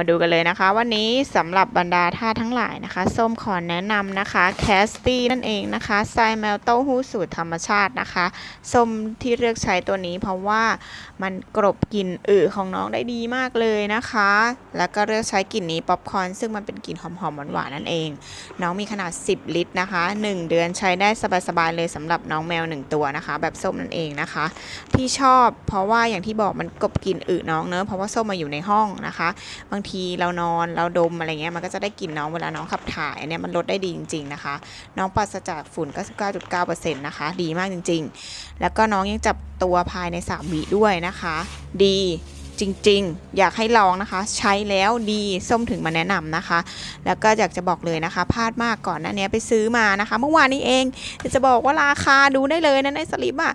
มาดูกันเลยนะคะ วันนี้สำหรับบรรดาท่าทั้งหลายนะคะ ส้มขอแนะนำนะคะแคสตี้นั่นเองนะคะไซแมวเต้าหู้สูตรธรรมชาตินะคะ ส้มที่เลือกใช้ตัวนี้เพราะว่ามันกรบกลิ่นอึของน้องได้ดีมากเลยนะคะ แล้วก็เลือกใช้กลิ่นนี้ป๊อปคอนซึ่งมันเป็นกลิ่นหอมๆหวานๆนั่นเอง น้องมีขนาด 10 ลิตรนะคะ 1 เดือนใช้ได้สบายๆเลยสำหรับน้องแมว 1 ตัวนะคะ แบบส้มนั่นเองนะคะ ที่ชอบเพราะว่าอย่างที่บอกมันกลบกลิ่นอึน้องเนอะเพราะว่าส้มมาอยู่ในห้องนะคะบางทีเรานอนเราดมอะไรเงี้ยมันก็จะได้กลิ่นน้องเวลาน้องขับถ่ายเนี้ยมันลดได้ดีจริง ๆนะคะ น้องปราศจากฝุ่น 99.9%นะคะ ดีมากจริง ๆ แล้วก็น้องยังจับตัวภายใน3วิด้วยนะคะ ดีจริงๆ อยากให้ลองนะคะ ใช้แล้วดีส้มถึงมาแนะนำนะคะ แล้วก็อยากจะบอกเลยนะคะพลาดมากก่อนหน้านี้ไปซื้อมานะคะ เมื่อวานนี้เองจะบอกว่าราคาดูได้เลยนะในสลิปอะ